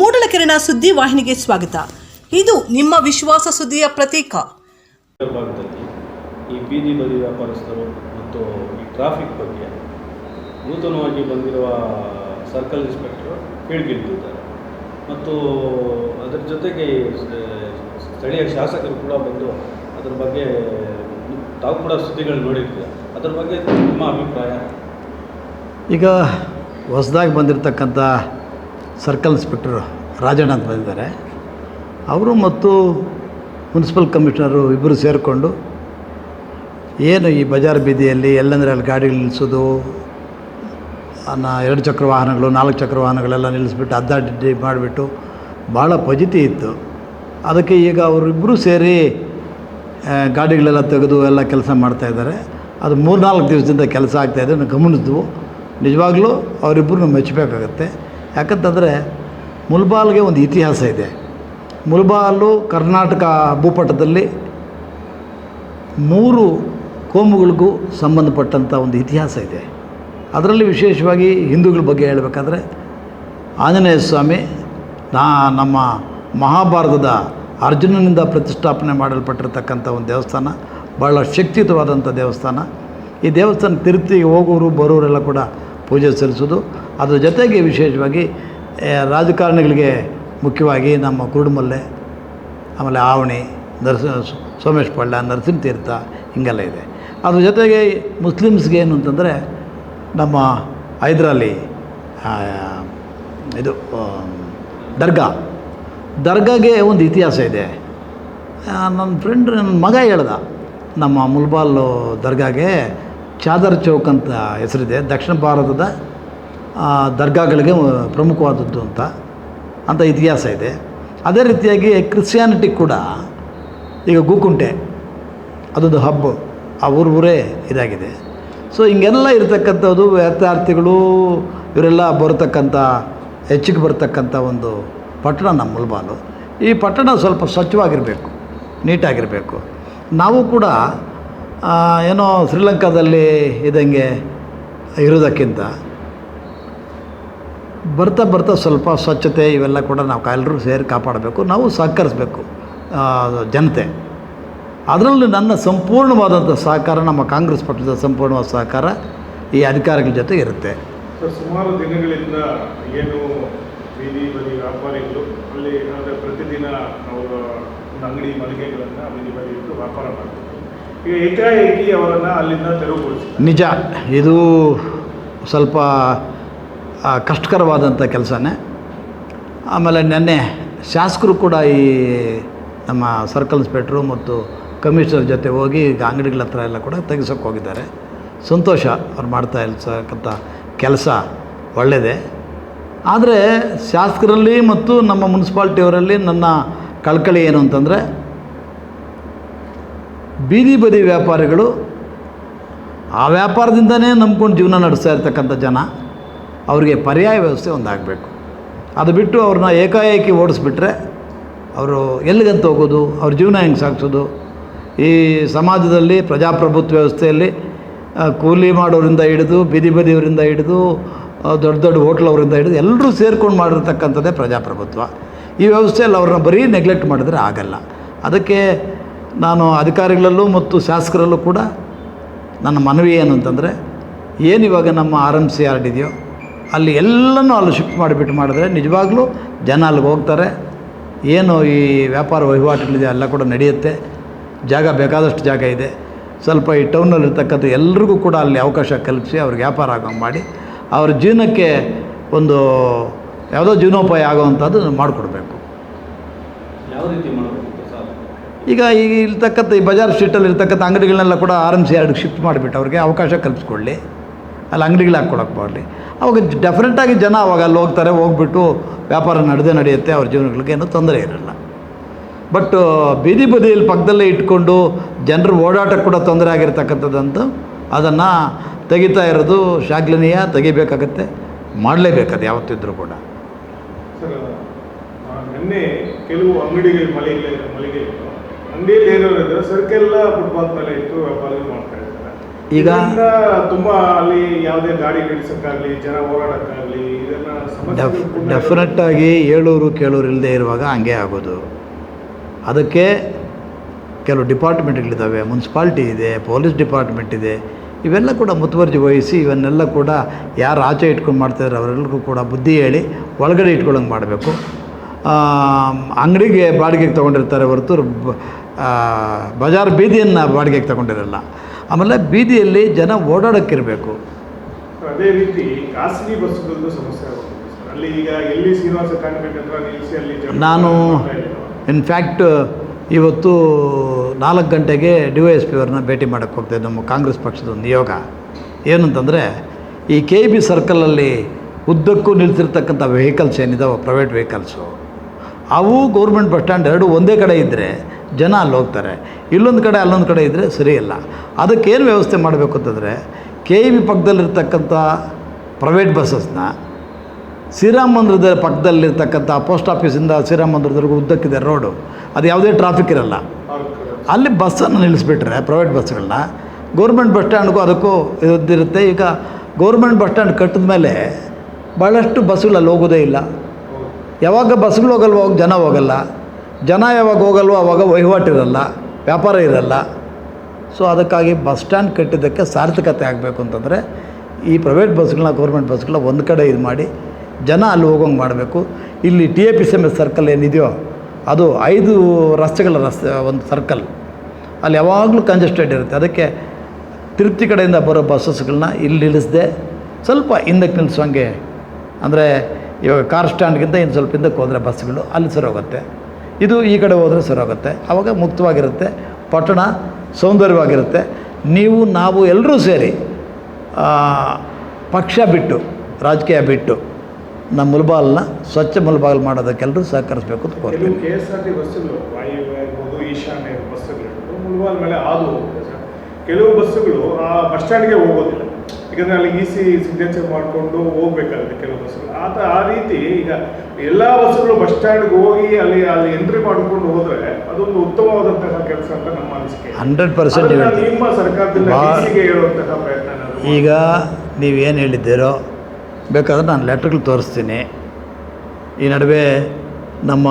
ಮೂಡಲಕೆರೆನ ಸುದ್ದಿ ವಾಹಿನಿಗೆ ಸ್ವಾಗತ. ಇದು ನಿಮ್ಮ ವಿಶ್ವಾಸ ಸುದ್ದಿಯ ಪ್ರತೀಕ. ಭಾಗದಲ್ಲಿ ಈ ಬೀದಿ ಬದಿ ವ್ಯಾಪಾರಸ್ಥರು ಮತ್ತು ಈ ಟ್ರಾಫಿಕ್ ಬಗ್ಗೆ ನೂತನವಾಗಿ ಬಂದಿರುವ ಸರ್ಕಲ್ ಇನ್ಸ್ಪೆಕ್ಟರ್ ಹೇಳಿದ್ದಾರೆ ಮತ್ತು ಅದರ ಜೊತೆಗೆ ಸ್ಥಳೀಯ ಶಾಸಕರು ಕೂಡ ಬಂದು ಅದರ ಬಗ್ಗೆ ತಾವು ಕೂಡ ಸುದ್ದಿಗಳು ನೋಡಿರ್ತೀರ. ಅದರ ಬಗ್ಗೆ ನಿಮ್ಮ ಅಭಿಪ್ರಾಯ? ಈಗ ಹೊಸದಾಗಿ ಬಂದಿರತಕ್ಕಂಥ ಸರ್ಕಲ್ ಇನ್ಸ್ಪೆಕ್ಟರ್ ರಾಜಣ್ಣ ಅಂತ ಬಂದಿದ್ದಾರೆ. ಅವರು ಮತ್ತು ಮುನ್ಸಿಪಲ್ ಕಮಿಷನರು ಇಬ್ಬರು ಸೇರಿಕೊಂಡು ಏನು ಈ ಬಜಾರ್ ಬೀದಿಯಲ್ಲಿ ಎಲ್ಲಂದರೆ ಅಲ್ಲಿ ಗಾಡಿಗಳು ನಿಲ್ಲಿಸೋದು ಎರಡು ಚಕ್ರ ವಾಹನಗಳು, ನಾಲ್ಕು ಚಕ್ರ ವಾಹನಗಳೆಲ್ಲ ನಿಲ್ಲಿಸ್ಬಿಟ್ಟು ಅದ್ದಾಡಿ ಮಾಡಿಬಿಟ್ಟು ಭಾಳ ಪಜಿತಿ ಇತ್ತು. ಅದಕ್ಕೆ ಈಗ ಅವರಿಬ್ಬರು ಸೇರಿ ಗಾಡಿಗಳೆಲ್ಲ ತೆಗೆದು ಎಲ್ಲ ಕೆಲಸ ಮಾಡ್ತಾಯಿದ್ದಾರೆ ಅದು ಮೂರ್ನಾಲ್ಕು ದಿವಸದಿಂದ ಕೆಲಸ ಆಗ್ತಾಯಿದೆ ನಾವು ಗಮನಿಸಿದ್ವು. ನಿಜವಾಗ್ಲೂ ಅವರಿಬ್ಬರು ಮೆಚ್ಚಬೇಕಾಗತ್ತೆ. ಯಾಕಂತಂದರೆ ಮುಲ್ಬಾಲ್ಗೆ ಒಂದು ಇತಿಹಾಸ ಇದೆ. ಮುಲ್ಬಾಲು ಕರ್ನಾಟಕ ಭೂಪಟದಲ್ಲಿ ಮೂರು ಕೋಮುಗಳಿಗೂ ಸಂಬಂಧಪಟ್ಟಂಥ ಒಂದು ಇತಿಹಾಸ ಇದೆ. ಅದರಲ್ಲಿ ವಿಶೇಷವಾಗಿ ಹಿಂದೂಗಳ ಬಗ್ಗೆ ಹೇಳಬೇಕಾದ್ರೆ ಆಂಜನೇಯ ಸ್ವಾಮಿ, ನಾ ನಮ್ಮ ಮಹಾಭಾರತದ ಅರ್ಜುನನಿಂದ ಪ್ರತಿಷ್ಠಾಪನೆ ಮಾಡಲ್ಪಟ್ಟಿರ್ತಕ್ಕಂಥ ಒಂದು ದೇವಸ್ಥಾನ ಭಾಳ ಶಕ್ತಿಯುತವಾದಂಥ ದೇವಸ್ಥಾನ. ಈ ದೇವಸ್ಥಾನ ತಿರುತಿ ಹೋಗೋರು ಬರೋರೆಲ್ಲ ಕೂಡ ಪೂಜೆ ಸಲ್ಲಿಸೋದು ಅದರ ಜೊತೆಗೆ ವಿಶೇಷವಾಗಿ ರಾಜಕಾರಣಿಗಳಿಗೆ ಮುಖ್ಯವಾಗಿ ನಮ್ಮ ಕುರುಡುಮಲ್ಲೆ, ಆಮೇಲೆ ಆವಣಿ, ನರಸ, ಸೋಮೇಶ್ ಪಳ್ಳ, ನರಸಿಂಹ ತೀರ್ಥ, ಹಿಂಗೆಲ್ಲ ಇದೆ. ಅದ್ರ ಜೊತೆಗೆ ಮುಸ್ಲಿಮ್ಸ್ಗೆ ಏನು ಅಂತಂದರೆ, ನಮ್ಮ ಹೈದ್ರಾಲಿ ಇದು ದರ್ಗಾ. ದರ್ಗಾಗೆ ಒಂದು ಇತಿಹಾಸ ಇದೆ. ನನ್ನ ಫ್ರೆಂಡ್ ನನ್ನ ಮಗ ಹೇಳ್ದ, ನಮ್ಮ ಮುಲ್ಬಾಲ್ ದರ್ಗಾಗೆ ಚಾದರ್ ಚೌಕ್ ಅಂತ ಹೆಸರಿದೆ. ದಕ್ಷಿಣ ಭಾರತದ ದರ್ಗಾಗಳಿಗೆ ಪ್ರಮುಖವಾದದ್ದು ಅಂತ ಅಂತ ಇತಿಹಾಸ ಇದೆ. ಅದೇ ರೀತಿಯಾಗಿ ಕ್ರಿಶ್ಚಿಯಾನಿಟಿ ಕೂಡ ಈಗ ಗೂಕುಂಟೆ, ಅದೊಂದು ಹಬ್ಬ, ಆ ಊರು ಊರೇ ಇದಾಗಿದೆ. ಸೊ ಹಿಂಗೆಲ್ಲ ಇರತಕ್ಕಂಥದ್ದು ವಿದ್ಯಾರ್ಥಿಗಳು, ಇವರೆಲ್ಲ ಬರತಕ್ಕಂಥ, ಹೆಚ್ಚಿಗೆ ಬರ್ತಕ್ಕಂಥ ಒಂದು ಪಟ್ಟಣ ನಮ್ಮ ಮುಲ್ಬಾಲು. ಈ ಪಟ್ಟಣ ಸ್ವಲ್ಪ ಸ್ವಚ್ಛವಾಗಿರಬೇಕು, ನೀಟಾಗಿರಬೇಕು. ನಾವು ಕೂಡ ಏನೋ ಶ್ರೀಲಂಕಾದಲ್ಲಿ ಇದ್ದಂಗೆ ಇರೋದಕ್ಕಿಂತ ಬರ್ತಾ ಬರ್ತಾ ಸ್ವಲ್ಪ ಸ್ವಚ್ಛತೆ ಇವೆಲ್ಲ ಕೂಡ ನಾವು ಎಲ್ಲರೂ ಸೇರಿ ಕಾಪಾಡಬೇಕು, ನಾವು ಸಹಕರಿಸಬೇಕು ಜನತೆ. ಅದರಲ್ಲಿ ನನ್ನ ಸಂಪೂರ್ಣವಾದಂಥ ಸಹಕಾರ, ನಮ್ಮ ಕಾಂಗ್ರೆಸ್ ಪಕ್ಷದ ಸಂಪೂರ್ಣವಾದ ಸಹಕಾರ ಈ ಅಧಿಕಾರಿಗಳ ಜೊತೆ ಇರುತ್ತೆ. ಸುಮಾರು ದಿನಗಳಿಂದ ಏನು ಬೀದಿ ಬದಿ ವ್ಯಾಪಾರಿಗಳು, ಅಲ್ಲಿ ಅಂದರೆ ಪ್ರತಿದಿನ ಅವರು ಅಂಗಡಿ ಮಳಿಗೆಗಳನ್ನು ಬೀದಿ ಬದಿ ವ್ಯಾಪಾರ ಮಾಡ್ತಾರೆ. ಏಕಾಏಕಿ ಅವರನ್ನು ಅಲ್ಲಿಂದ ನಿಜ, ಇದು ಸ್ವಲ್ಪ ಕಷ್ಟಕರವಾದಂಥ ಕೆಲಸನೇ. ಆಮೇಲೆ ನೆನ್ನೆ ಶಾಸಕರು ಕೂಡ ಈ ನಮ್ಮ ಸರ್ಕಲ್ ಇನ್ಸ್ಪೆಕ್ಟ್ರು ಮತ್ತು ಕಮಿಷನರ್ ಜೊತೆ ಹೋಗಿ ಈಗ ಅಂಗಡಿಗಳ ಹತ್ರ ಎಲ್ಲ ಕೂಡ ತೆಗೆಸೋಕೆ ಹೋಗಿದ್ದಾರೆ. ಸಂತೋಷ ಅವ್ರು ಮಾಡ್ತಾ ಇರ್ತಕ್ಕಂಥ ಕೆಲಸ ಒಳ್ಳೆಯದೇ ಆದರೆ ಶಾಸಕರಲ್ಲಿ ಮತ್ತು ನಮ್ಮ ಮುನ್ಸಿಪಾಲ್ಟಿಯವರಲ್ಲಿ ನನ್ನ ಕಳಕಳಿ ಏನು ಅಂತಂದರೆ ಬೀದಿ ಬದಿ ವ್ಯಾಪಾರಿಗಳು ಆ ವ್ಯಾಪಾರದಿಂದನೇ ನಂಬ್ಕೊಂಡು ಜೀವನ ನಡೆಸ್ತಾ ಇರ್ತಕ್ಕಂಥ ಜನ, ಅವರಿಗೆ ಪರ್ಯಾಯ ವ್ಯವಸ್ಥೆ ಒಂದಾಗಬೇಕು. ಅದು ಬಿಟ್ಟು ಅವ್ರನ್ನ ಏಕಾಏಕಿ ಓಡಿಸ್ಬಿಟ್ರೆ ಅವರು ಎಲ್ಲಿಗಂತ ಹೋಗೋದು, ಅವ್ರ ಜೀವನ ಹೆಂಗೆ ಸಾಗಿಸೋದು? ಈ ಸಮಾಜದಲ್ಲಿ ಪ್ರಜಾಪ್ರಭುತ್ವ ವ್ಯವಸ್ಥೆಯಲ್ಲಿ ಕೂಲಿ ಮಾಡೋರಿಂದ ಹಿಡಿದು, ಬೀದಿ ಬದಿಯವರಿಂದ ಹಿಡಿದು ದೊಡ್ಡ ದೊಡ್ಡ ಹೋಟ್ಲವರಿಂದ ಹಿಡಿದು ಎಲ್ಲರೂ ಸೇರ್ಕೊಂಡು ಮಾಡಿರ್ತಕ್ಕಂಥದ್ದೇ ಪ್ರಜಾಪ್ರಭುತ್ವ. ಈ ವ್ಯವಸ್ಥೆಯಲ್ಲಿ ಅವ್ರನ್ನ ಬರೀ ನೆಗ್ಲೆಕ್ಟ್ ಮಾಡಿದ್ರೆ ಆಗಲ್ಲ. ಅದಕ್ಕೆ ನಾನು ಅಧಿಕಾರಿಗಳಲ್ಲೂ ಮತ್ತು ಶಾಸಕರಲ್ಲೂ ಕೂಡ ನನ್ನ ಮನವಿ ಏನು ಅಂತಂದರೆ, ಏನು ಇವಾಗ ನಮ್ಮ ಆರ್ ಎಂ ಸಿ ಯಾರ್ಡ್ ಇದೆಯೋ, ಅಲ್ಲಿ ಎಲ್ಲನೂ ಅಲ್ಲಿ ಶಿಫ್ಟ್ ಮಾಡಿಬಿಟ್ಟು ಮಾಡಿದ್ರೆ ನಿಜವಾಗ್ಲೂ ಜನ ಅಲ್ಲಿಗೆ ಹೋಗ್ತಾರೆ. ಏನು ಈ ವ್ಯಾಪಾರ ವಹಿವಾಟುಗಳಿದೆ, ಎಲ್ಲ ಕೂಡ ನಡೆಯುತ್ತೆ. ಜಾಗ ಬೇಕಾದಷ್ಟು ಜಾಗ ಇದೆ. ಸ್ವಲ್ಪ ಈ ಟೌನಲ್ಲಿರ್ತಕ್ಕಂಥ ಎಲ್ರಿಗೂ ಕೂಡ ಅಲ್ಲಿ ಅವಕಾಶ ಕಲ್ಪಿಸಿ ಅವ್ರಿಗೆ ವ್ಯಾಪಾರ ಆಗೋ ಮಾಡಿ, ಅವ್ರ ಜೀವನಕ್ಕೆ ಒಂದು ಯಾವುದೋ ಜೀವನೋಪಾಯ ಆಗೋವಂಥದ್ದು ಮಾಡಿಕೊಡ್ಬೇಕು ಯಾವ ರೀತಿ ಮಾಡಬೇಕು ಸರ್ ಈಗ ಈಗ ಇರ್ತಕ್ಕಂಥ ಈ ಬಜಾರ್ ಸ್ಟ್ರೀಟಲ್ಲಿ ಇರ್ತಕ್ಕಂಥ ಅಂಗಡಿಗಳನ್ನೆಲ್ಲ ಕೂಡ ಆರ್ ಎಂ ಸಿ ಎರಡು ಶಿಫ್ಟ್ ಮಾಡಿಬಿಟ್ಟು ಅವ್ರಿಗೆ ಅವಕಾಶ ಕಲ್ಪಿಸ್ಕೊಳ್ಳಿ. ಅಲ್ಲಿ ಅಂಗಡಿಗಳು ಹಾಕ್ಕೊಳಕ್ಕೆ ಬರಲಿ. ಅವಾಗ ಡೆಫಿನೆಟಾಗಿ ಜನ ಅವಾಗ ಅಲ್ಲಿ ಹೋಗ್ತಾರೆ, ಹೋಗ್ಬಿಟ್ಟು ವ್ಯಾಪಾರ ನಡೆದೇ ನಡೆಯುತ್ತೆ, ಅವ್ರ ಜೀವನಗಳಿಗೆ ಏನೂ ತೊಂದರೆ ಇರಲ್ಲ. ಬಟ್ ಬೀದಿ ಬದಿಯಲ್ಲಿ ಪಕ್ಕದಲ್ಲೇ ಇಟ್ಕೊಂಡು ಜನರು ಓಡಾಟಕ್ಕೆ ಕೂಡ ತೊಂದರೆ ಆಗಿರ್ತಕ್ಕಂಥದ್ದಂತೂ ಅದನ್ನು ತೆಗಿತಾ ಇರೋದು ಶಾಗ್ಲನೀಯ ತೆಗಿಬೇಕಾಗತ್ತೆ, ಮಾಡಲೇಬೇಕದು ಯಾವತ್ತಿದ್ರೂ ಕೂಡ. ಕೆಲವು ಅಂಗಡಿಗಳು ಮಳಿಗೆ ಮಳಿಗೆಗಳು ಅಂಗಡಿಯಲ್ಲಿ ಇದ್ರೆ ಸರ್ಕೆಲ್ಲ ಫುಟ್ಪಾತ್ ಮೇಲೆ ಇಟ್ಟು ವ್ಯಾಪಾರ ಮಾಡ್ತಾ ಇರ್ತಾರೆ. ಈಗ ತುಂಬಾ ಅಲ್ಲಿ ಯಾವುದೇ ಗಾಡಿ ನಿಲ್ಸಕ್ಕಾಗ್ಲಿ ಜನ ಓಡಾಡಕ್ಕಾಗ್ಲಿ ಇದನ್ನ ಡೆಫಿನೆಟ್ ಆಗಿ ಏಳೂರು ಕೇಳೂರು ಇಲ್ಲದೆ ಇರುವಾಗ ಹಂಗೆ ಆಗೋದು. ಅದಕ್ಕೆ ಕೆಲವು ಡಿಪಾರ್ಟ್ಮೆಂಟ್ಗಳಿದ್ದಾವೆ ಮುನ್ಸಿಪಾಲ್ಟಿ ಇದೆ ಪೊಲೀಸ್ ಡಿಪಾರ್ಟ್ಮೆಂಟ್ ಇದೆ ಇವೆಲ್ಲ ಕೂಡ ಮುತುವರ್ಜಿ ವಹಿಸಿ ಇವನ್ನೆಲ್ಲ ಕೂಡ ಯಾರು ಆಚೆ ಇಟ್ಕೊಂಡು ಮಾಡ್ತಾಯಿದ್ದಾರೆ ಅವರೆಲ್ಲರಿಗೂ ಕೂಡ ಬುದ್ಧಿ ಹೇಳಿ ಒಳಗಡೆ ಇಟ್ಕೊಳ್ಳೋಂಗೆ ಮಾಡಬೇಕು. ಅಂಗಡಿಗೆ ಬಾಡಿಗೆಗೆ ತೊಗೊಂಡಿರ್ತಾರೆ ಹೊರತು ಬಜಾರ್ ಬೀದಿಯನ್ನು ಬಾಡಿಗೆಗೆ ತಗೊಂಡಿರಲ್ಲ. ಆಮೇಲೆ ಬೀದಿಯಲ್ಲಿ ಜನ ಓಡಾಡೋಕ್ಕಿರಬೇಕು. ಅದೇ ರೀತಿ ಖಾಸಗಿ ಬಸ್ಗಳದ್ದು ಸಮಸ್ಯೆ ಅಲ್ಲಿ ಈಗ ಎಲ್ಲಿ ಶ್ರೀನಿವಾಸ ನಿಲ್ಲಿಸಿ ಅಲ್ಲಿ ನಾನು. ಇನ್ಫ್ಯಾಕ್ಟ್ ಇವತ್ತು ನಾಲ್ಕು ಗಂಟೆಗೆ ಡಿ ವೈ ಎಸ್ ಪಿ ಅವ್ರನ್ನ ಭೇಟಿ ಮಾಡೋಕ್ಕೆ ಹೋಗ್ತೇವೆ ನಮ್ಮ ಕಾಂಗ್ರೆಸ್ ಪಕ್ಷದ ಒಂದು ನಿಯೋಗ. ಏನಂತಂದರೆ ಈ ಕೆ ಬಿ ಸರ್ಕಲಲ್ಲಿ ಉದ್ದಕ್ಕೂ ನಿಲ್ತಿರ್ತಕ್ಕಂಥ ವೆಹಿಕಲ್ಸ್ ಏನಿದಾವೆ ಪ್ರೈವೇಟ್ ವೆಹಿಕಲ್ಸು ಅವು ಗೌರ್ಮೆಂಟ್ ಬಸ್ ಸ್ಟ್ಯಾಂಡ್ ಎರಡು ಒಂದೇ ಕಡೆ ಇದ್ದರೆ ಜನ ಅಲ್ಲಿ ಹೋಗ್ತಾರೆ. ಇಲ್ಲೊಂದು ಕಡೆ ಅಲ್ಲೊಂದು ಕಡೆ ಇದ್ದರೆ ಸರಿಯಿಲ್ಲ ಅದಕ್ಕೇನು ವ್ಯವಸ್ಥೆ ಮಾಡಬೇಕು ಅಂತಂದರೆ ಕೆ ಇ ಬಿ ಪಕ್ಕದಲ್ಲಿರ್ತಕ್ಕಂಥ ಪ್ರೈವೇಟ್ ಬಸ್ಸಸ್ನ ಶ್ರೀರಾಮ ಮಂದಿರದ ಪಕ್ಕದಲ್ಲಿರ್ತಕ್ಕಂಥ ಪೋಸ್ಟ್ ಆಫೀಸಿಂದ ಶ್ರೀರಾಮ ಮಂದಿರದವರೆಗೂ ಉದ್ದಕ್ಕಿದೆ ರೋಡು ಅದು ಯಾವುದೇ ಟ್ರಾಫಿಕ್ ಇರಲ್ಲ. ಅಲ್ಲಿ ಬಸ್ಸನ್ನು ನಿಲ್ಲಿಸ್ಬಿಟ್ರೆ ಪ್ರೈವೇಟ್ ಬಸ್ಗಳನ್ನ ಗೌರ್ಮೆಂಟ್ ಬಸ್ ಸ್ಟ್ಯಾಂಡ್ಗೂ ಅದಕ್ಕೂ ಇದಿರುತ್ತೆ. ಈಗ ಗೌರ್ಮೆಂಟ್ ಬಸ್ ಸ್ಟ್ಯಾಂಡ್ ಕಟ್ಟಿದ ಮೇಲೆ ಭಾಳಷ್ಟು ಬಸ್ಸುಗಳು ಹೋಗೋದೇ ಇಲ್ಲ. ಯಾವಾಗ ಬಸ್ಗಳು ಹೋಗಲ್ವೋ ಅವಾಗ ಜನ ಹೋಗಲ್ಲ. ಜನ ಯಾವಾಗ ಹೋಗಲ್ವೋ ಅವಾಗ ವಹಿವಾಟಿರಲ್ಲ ವ್ಯಾಪಾರ ಇರಲ್ಲ. ಸೊ ಅದಕ್ಕಾಗಿ ಬಸ್ ಸ್ಟ್ಯಾಂಡ್ ಕಟ್ಟಿದ್ದಕ್ಕೆ ಸಾರ್ಥಕತೆ ಆಗಬೇಕು ಅಂತಂದರೆ ಈ ಪ್ರೈವೇಟ್ ಬಸ್ಗಳನ್ನ ಗೌರ್ಮೆಂಟ್ ಬಸ್ಗಳನ್ನ ಒಂದು ಕಡೆ ಇದು ಮಾಡಿ ಜನ ಅಲ್ಲಿ ಹೋಗೋಂಗೆ ಮಾಡಬೇಕು. ಇಲ್ಲಿ T A P C M S circle ಏನಿದೆಯೋ ಅದು ಐದು ರಸ್ತೆಗಳ ರಸ್ತೆ, ಒಂದು ಸರ್ಕಲ್ ಅಲ್ಲಿ ಯಾವಾಗಲೂ ಕಂಜೆಸ್ಟೆಡ್ ಇರುತ್ತೆ. ಅದಕ್ಕೆ ತಿರುಪ್ತಿ ಕಡೆಯಿಂದ ಬರೋ ಬಸ್ಸಸ್ಗಳನ್ನ ಇಲ್ಲಿ ನಿಲ್ಲಿಸದೆ ಸ್ವಲ್ಪ ಹಿಂದಕ್ಕೆ ನಿಲ್ಲಿಸೋಂಗೆ ಅಂದರೆ ಇವಾಗ ಕಾರ್ ಸ್ಟ್ಯಾಂಡ್ಗಿಂತ ಇನ್ನು ಸ್ವಲ್ಪ ಹಿಂದಕ್ಕೆ ಹೋದರೆ ಬಸ್ಗಳು ಅಲ್ಲಿ ಸರಿ ಹೋಗುತ್ತೆ. ಇದು ಈ ಕಡೆ ಹೋದರೆ ಸರಿ ಹೋಗುತ್ತೆ. ಆವಾಗ ಮುಕ್ತವಾಗಿರುತ್ತೆ. ಪಟ್ಟಣ ಸೌಂದರ್ಯವಾಗಿರುತ್ತೆ. ನೀವು ನಾವು ಎಲ್ಲರೂ ಸೇರಿ ಪಕ್ಷ ಬಿಟ್ಟು ರಾಜಕೀಯ ಬಿಟ್ಟು ನಮ್ಮ ಮುಲ್ಬಾಲ್ನ ಸ್ವಚ್ಛ ಮುಲ್ಬಾಲ್ ಮಾಡೋದಕ್ಕೆಲ್ಲರೂ ಸಹಕರಿಸಬೇಕು ಅಂತ ಕೋರ್ತೀವಿ ಕೆ ಎಸ್ ಆರ್ ಟಿ ಬಸ್ಸುಗಳು ವಾಯು ಇರ್ಬೋದು ಈಶಾನ್ಯ ಬಸ್ಸುಗಳು ಮುಳುವಾದ ಮೇಲೆ ಹಾದು ಹೋಗುತ್ತೆ ಕೆಲವು ಬಸ್ಸುಗಳು ಆ ಬಸ್ ಸ್ಟ್ಯಾಂಡ್ಗೆ ಹೋಗೋದಿಲ್ಲ. ಯಾಕಂದರೆ ಅಲ್ಲಿ ಇ ಸಿ ಸಿಗ್ನೇಚರ್ ಮಾಡಿಕೊಂಡು ಹೋಗ್ಬೇಕಾಗುತ್ತೆ ಕೆಲವು ಬಸ್ಸುಗಳು. ಆತ ಆ ರೀತಿ ಈಗ ಎಲ್ಲ ಬಸ್ಸುಗಳು ಬಸ್ ಸ್ಟ್ಯಾಂಡ್ಗೆ ಹೋಗಿ ಅಲ್ಲಿ ಅಲ್ಲಿ ಎಂಟ್ರಿ ಮಾಡಿಕೊಂಡು ಹೋದರೆ ಅದೊಂದು ಉತ್ತಮವಾದಂತಹ ಕೆಲಸ ಅಂತ ನಮ್ಮ ಅನಿಸಿಕೆ. ಹಂಡ್ರೆಡ್ ಪರ್ಸೆಂಟ್ ನಿಮ್ಮ ಸರ್ಕಾರದಿಂದ ಡಿಸಿಗೆ ಹೇಳುವಂತಹ ಪ್ರಯತ್ನ ಈಗ ನೀವೇನು ಹೇಳಿದ್ದೀರೋ ಬೇಕಾದ್ರೆ ನಾನು ಲೆಟ್ರ್ಗಳು ತೋರಿಸ್ತೀನಿ. ಈ ನಡುವೆ ನಮ್ಮ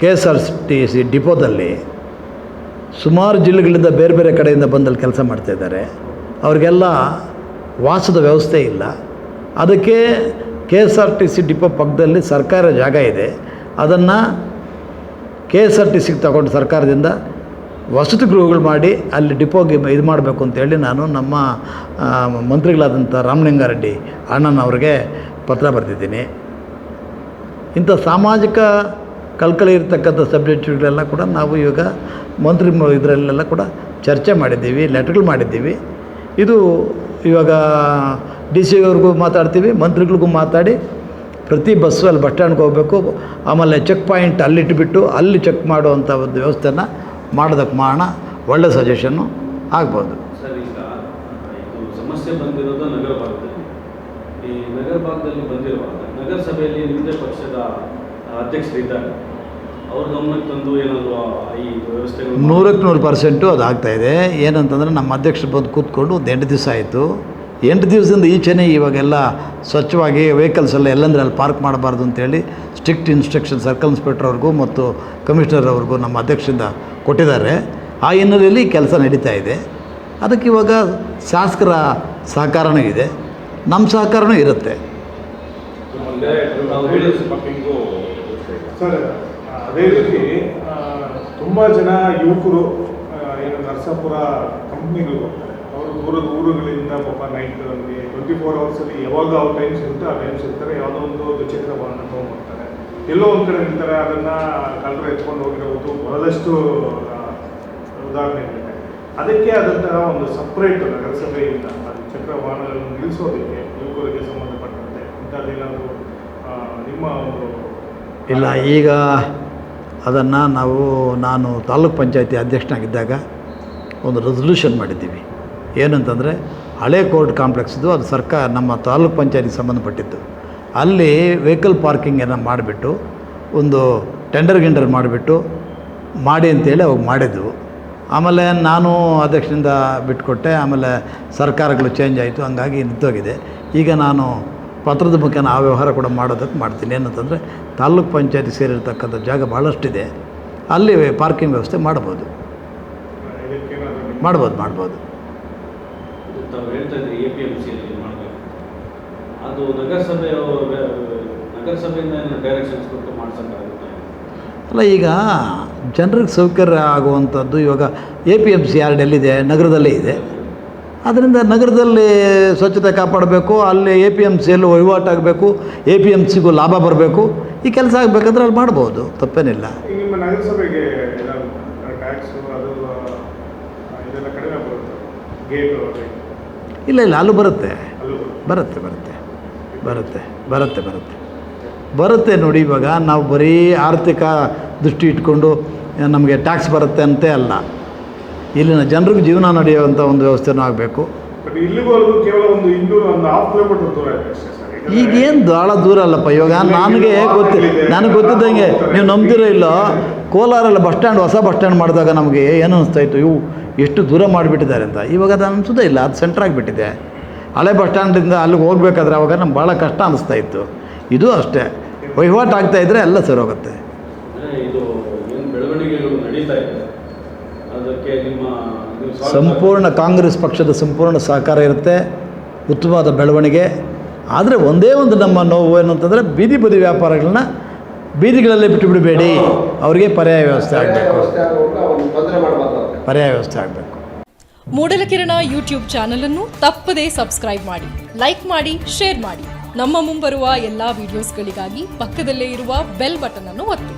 K S R T C ಡಿಪೋದಲ್ಲಿ ಸುಮಾರು ಜಿಲ್ಲೆಗಳಿಂದ ಬೇರೆ ಬೇರೆ ಕಡೆಯಿಂದ ಬಂದಲ್ಲಿ ಕೆಲಸ ಮಾಡ್ತಾಯಿದ್ದಾರೆ ಅವ್ರಿಗೆಲ್ಲ ವಾಸದ ವ್ಯವಸ್ಥೆ ಇಲ್ಲ. ಅದಕ್ಕೆ K S R T C depot ಪಕ್ಕದಲ್ಲಿ ಸರ್ಕಾರ ಜಾಗ ಇದೆ. ಅದನ್ನು ಕೆ ಎಸ್ ಆರ್ ಟಿ ಸಿಗೆ ತಗೊಂಡು ಸರ್ಕಾರದಿಂದ ವಸತಿ ಗೃಹಗಳು ಮಾಡಿ ಅಲ್ಲಿ ಡಿಪೋಗೆ ಇದು ಮಾಡಬೇಕು ಅಂತೇಳಿ ನಾನು ನಮ್ಮ ಮಂತ್ರಿಗಳಾದಂಥ ರಾಮಲಿಂಗಾರೆಡ್ಡಿ ಅಣ್ಣನವ್ರಿಗೆ ಪತ್ರ ಬರೆದಿದ್ದೀನಿ. ಇಂಥ ಸಾಮಾಜಿಕ ಕಲ್ಕಲಿ ಇರತಕ್ಕಂಥ ಸಬ್ಜೆಕ್ಟ್ಗಳೆಲ್ಲ ಕೂಡ ನಾವು ಇವಾಗ ಮಂತ್ರಿ ಇದರಲ್ಲೆಲ್ಲ ಕೂಡ ಚರ್ಚೆ ಮಾಡಿದ್ದೀವಿ, ಲೆಟ್ರ್ಗಳು ಮಾಡಿದ್ದೀವಿ. ಇದು ಇವಾಗ ಡಿ ಸಿ ಅವ್ರಿಗೂ ಮಾತಾಡ್ತೀವಿ, ಮಂತ್ರಿಗಳಿಗೂ ಮಾತಾಡಿ, ಪ್ರತಿ ಬಸ್ಸು ಅಲ್ಲಿ ಬಸ್ ಸ್ಟ್ಯಾಂಡ್ಗೆ ಹೋಗಬೇಕು. ಆಮೇಲೆ ಚೆಕ್ ಪಾಯಿಂಟ್ ಅಲ್ಲಿಟ್ಬಿಟ್ಟು ಅಲ್ಲಿ ಚೆಕ್ ಮಾಡುವಂಥ ಒಂದು ವ್ಯವಸ್ಥೆನ ಮಾಡೋದಕ್ಕೆ ಮಾಡೋಣ ಒಳ್ಳೆ ಸಜೆಷನ್ನು ಆಗ್ಬೋದು. ಸಮಸ್ಯೆ ಬಂದಿರೋದು ನಗರ ಭಾಗದಲ್ಲಿ. ಈ ನಗರ ಭಾಗದಲ್ಲಿ ಬಂದಿರುವಾಗ ನಗರಸಭೆಯಲ್ಲಿ ನಿಮ್ಮದೇ ಪಕ್ಷದ ಅಧ್ಯಕ್ಷರಿದ್ದಾರೆ. ನೂರಕ್ಕೆ ನೂರು ಪರ್ಸೆಂಟು ಅದು ಆಗ್ತಾಯಿದೆ ಏನಂತಂದರೆ ನಮ್ಮ ಅಧ್ಯಕ್ಷರು ಬಂದು ಕೂತ್ಕೊಂಡು ಒಂದು ಎಂಟು ದಿವಸ ಆಯಿತು. ಎಂಟು ದಿವಸದಿಂದ ಈಚೆನೇ ಇವಾಗೆಲ್ಲ ಸ್ವಚ್ಛವಾಗಿ ವೆಹಿಕಲ್ಸ್ ಎಲ್ಲ ಎಲ್ಲಂದ್ರೆ ಅಲ್ಲಿ ಪಾರ್ಕ್ ಮಾಡಬಾರ್ದು ಅಂತೇಳಿ ಸ್ಟ್ರಿಕ್ಟ್ ಇನ್ಸ್ಟ್ರಕ್ಷನ್ ಸರ್ಕಲ್ ಇನ್ಸ್ಪೆಕ್ಟರ್ ಅವ್ರಿಗೂ ಮತ್ತು ಕಮಿಷನರ್ ಅವ್ರಿಗೂ ನಮ್ಮ ಅಧ್ಯಕ್ಷರಿಂದ ಕೊಟ್ಟಿದ್ದಾರೆ. ಆ ಹಿನ್ನೆಲೆಯಲ್ಲಿ ಕೆಲಸ ನಡೀತಾ ಇದೆ. ಅದಕ್ಕೆ ಇವಾಗ ಶಾಸಕರ ಸಹಕಾರನೂ ಇದೆ. ನಮ್ಮ ಸಹಕಾರನೂ ಇರುತ್ತೆ. ಅದೇ ರೀತಿ ತುಂಬ ಜನ ಯುವಕರು ಏನು ನರಸಾಪುರ ಕಂಪ್ನಿಗಳು, ಅವರು ದೂರದ ಊರುಗಳಿಂದ ಪಾಪ ನೈಟ್ ಅಲ್ಲಿ ಟ್ವೆಂಟಿ ಫೋರ್ ಅವರ್ಸಲ್ಲಿ ಯಾವಾಗ ಅವ್ರ ಟೈಮ್ ಸಿಗುತ್ತೆ ಆ ಟೈಮ್ ಸಿಗ್ತಾರೆ. ಯಾವುದೋ ಒಂದು ದ್ವಿಚಕ್ರ ವಾಹನ ತೊಗೊಂಡ್ಬರ್ತಾರೆ. ಎಲ್ಲೋ ಒಂದು ಕಡೆ ನಿಂತಾರೆ, ಅದನ್ನು ಕಳ್ಳರು ಎತ್ಕೊಂಡು ಹೋಗಿರೋದು ಬಹಳಷ್ಟು ಉದಾಹರಣೆ ಉದಾಹರಣೆಗಳಿವೆ ಅದಕ್ಕೆ ಆದಂತಹ ಒಂದು ಸಪ್ರೇಟ್ ನಗರಸಭೆಯಿಂದ ಆ ದ್ವಿಚಕ್ರ ವಾಹನಗಳನ್ನು ನಿಲ್ಲಿಸೋದಕ್ಕೆ ಯುವಕರಿಗೆ ಸಂಬಂಧಪಟ್ಟಂತೆ ಇಂಥದ್ದೇನಾದರೂ ನಿಮ್ಮ ಒಂದು ಇಲ್ಲ, ಈಗ ಅದನ್ನು ನಾವು, ನಾನು ತಾಲೂಕ್ ಪಂಚಾಯತಿ ಅಧ್ಯಕ್ಷನಾಗಿದ್ದಾಗ ಒಂದು ರೆಸಲ್ಯೂಷನ್ ಮಾಡಿದ್ದೀವಿ. ಏನಂತಂದರೆ, ಹಳೆ ಕೋರ್ಟ್ ಕಾಂಪ್ಲೆಕ್ಸ್ದು ಅದು ಸರ್ಕಾರ, ನಮ್ಮ ತಾಲೂಕ್ ಪಂಚಾಯತಿಗೆ ಸಂಬಂಧಪಟ್ಟಿದ್ದು. ಅಲ್ಲಿ ವೆಹಿಕಲ್ ಪಾರ್ಕಿಂಗನ್ನು ಮಾಡಿಬಿಟ್ಟು, ಒಂದು ಟೆಂಡರ್ ಗಿಂಡರ್ ಮಾಡಿಬಿಟ್ಟು, ಮಾಡಿ ಅಂತೇಳಿ ಅವಾಗ ಮಾಡಿದ್ವು. ಆಮೇಲೆ ನಾನು ಅಧ್ಯಕ್ಷನಿಂದ ಬಿಟ್ಕೊಟ್ಟೆ, ಆಮೇಲೆ ಸರ್ಕಾರಗಳು ಚೇಂಜ್ ಆಯಿತು, ಹಂಗಾಗಿ ನಿಂತೋಗಿದೆ. ಈಗ ನಾನು ಪತ್ರದ ಮುಖೇನ ಆ ವ್ಯವಹಾರ ಕೂಡ ಮಾಡೋದಕ್ಕೆ ಮಾಡ್ತೀನಿ. ಏನಂತಂದರೆ ತಾಲ್ಲೂಕು ಪಂಚಾಯತಿ ಸೇರಿರ್ತಕ್ಕಂಥ ಜಾಗ ಭಾಳಷ್ಟಿದೆ ಅಲ್ಲಿ ಪಾರ್ಕಿಂಗ್ ವ್ಯವಸ್ಥೆ ಮಾಡ್ಬೋದು. ಮಾಡ್ಬೋದು ಮಾಡ್ಬೋದು. ಅದು ನಗರಸಭೆ ಅಲ್ಲ ಈಗ ಜನರಿಗೆ ಸೌಕರ್ಯ ಆಗುವಂಥದ್ದು ಇವಾಗ A P M C yard ಎಲ್ಲಿದೆ? ನಗರದಲ್ಲೇ ಇದೆ. ಅದರಿಂದ ನಗರದಲ್ಲಿ ಸ್ವಚ್ಛತೆ ಕಾಪಾಡಬೇಕು ಅಲ್ಲಿ ಎ ಪಿ ಎಂ ಸಿಯಲ್ಲಿ ವಹಿವಾಟಾಗಬೇಕು ಎ ಪಿ ಎಂ ಸಿಗೂ ಲಾಭ ಬರಬೇಕು. ಈ ಕೆಲಸ ಆಗಬೇಕಂದ್ರೆ ಅಲ್ಲಿ ಮಾಡ್ಬೋದು ತಪ್ಪೇನಿಲ್ಲ. ಇಲ್ಲ ಇಲ್ಲ ಅಲ್ಲೂ ಬರುತ್ತೆ. ಬರುತ್ತೆ ಬರುತ್ತೆ ಬರುತ್ತೆ ಬರುತ್ತೆ ಬರುತ್ತೆ. ಬರುತ್ತೆ ನೋಡಿ ಇವಾಗ ನಾವು ಬರೀ ಆರ್ಥಿಕ ದೃಷ್ಟಿ ಇಟ್ಕೊಂಡು ನಮಗೆ ಟ್ಯಾಕ್ಸ್ ಬರುತ್ತೆ ಅಂತೆ ಅಲ್ಲ. ಇಲ್ಲಿನ ಜನರಿಗೆ ಜೀವನ ನಡೆಯುವಂಥ ಒಂದು ವ್ಯವಸ್ಥೆನೂ ಆಗಬೇಕು. ಬಟ್ ಇಲ್ಲಿಗೂ ಕೇವಲ ಒಂದು ಇನ್ನೂರು ಒಂದು ಹಾಫ್ ಕಿಲೋಮೀಟರ್ ದೂರ ಇದೆ ಅಷ್ಟೇ ಸರ್. ಯಾಕಂದ್ರೆ- ಈಗೇನು ಭಾಳ ದೂರ ಅಲ್ಲಪ್ಪ? ಇವಾಗ ನನಗೆ ಗೊತ್ತಿ ನನಗೆ ಗೊತ್ತಿದ್ದಂಗೆ ನೀವು ನಂಬ್ತಿರೋ ಇಲ್ಲೋ? ಕೋಲಾರಲ್ಲಿ ಬಸ್ ಸ್ಟ್ಯಾಂಡ್ ಹೊಸ ಬಸ್ ಸ್ಟ್ಯಾಂಡ್ ಮಾಡಿದಾಗ ನಮಗೆ ಏನು ಅನಿಸ್ತಾಯಿತ್ತು? ಇವು ಎಷ್ಟು ದೂರ ಮಾಡಿಬಿಟ್ಟಿದ್ದಾರೆ ಅಂತ. ಇವಾಗ ಅದು ಅನಿಸೋದೇ ಇಲ್ಲ ಅದು ಸೆಂಟ್ರ್ ಆಗಿಬಿಟ್ಟಿದೆ. ಹಳೆ ಬಸ್ ಸ್ಟ್ಯಾಂಡಿಂದ ಅಲ್ಲಿಗೆ ಹೋಗ್ಬೇಕಾದ್ರೆ ಅವಾಗ ನಮ್ಗೆ ಭಾಳ ಕಷ್ಟ ಅನಿಸ್ತಾ ಇತ್ತು ಇದು ಅಷ್ಟೇ. ವಹಿವಾಟು ಆಗ್ತಾ ಇದ್ದರೆ ಎಲ್ಲ ಸರಿ ಹೋಗುತ್ತೆ. ಸಂಪೂರ್ಣ ಕಾಂಗ್ರೆಸ್ ಪಕ್ಷದ ಸಂಪೂರ್ಣ ಸಹಕಾರ ಇರುತ್ತೆ ಉತ್ತಮವಾದ ಬೆಳವಣಿಗೆ. ಆದರೆ ಒಂದೇ ಒಂದು ನಮ್ಮ ನೋವು ಏನು ಅಂತಂದರೆ ಬೀದಿ ಬದಿ ವ್ಯಾಪಾರಗಳನ್ನ ಬೀದಿಗಳಲ್ಲೇ ಬಿಟ್ಟು ಬಿಡಬೇಡಿ ಅವರಿಗೆ ಪರ್ಯಾಯ ವ್ಯವಸ್ಥೆ ಆಗಬೇಕು. ಪರ್ಯಾಯ ವ್ಯವಸ್ಥೆ ಆಗಬೇಕು. ಮೂಡಲಕಿರಣ ಯೂಟ್ಯೂಬ್ ಚಾನಲ್ ಅನ್ನು ತಪ್ಪದೇ ಸಬ್ಸ್ಕ್ರೈಬ್ ಮಾಡಿ ಲೈಕ್ ಮಾಡಿ ಶೇರ್ ಮಾಡಿ. ನಮ್ಮ ಮುಂಬರುವ ಎಲ್ಲಾ ವಿಡಿಯೋಸ್ಗಳಿಗಾಗಿ ಪಕ್ಕದಲ್ಲೇ ಇರುವ ಬೆಲ್ ಬಟನ್ ಅನ್ನು ಒತ್ತಿ.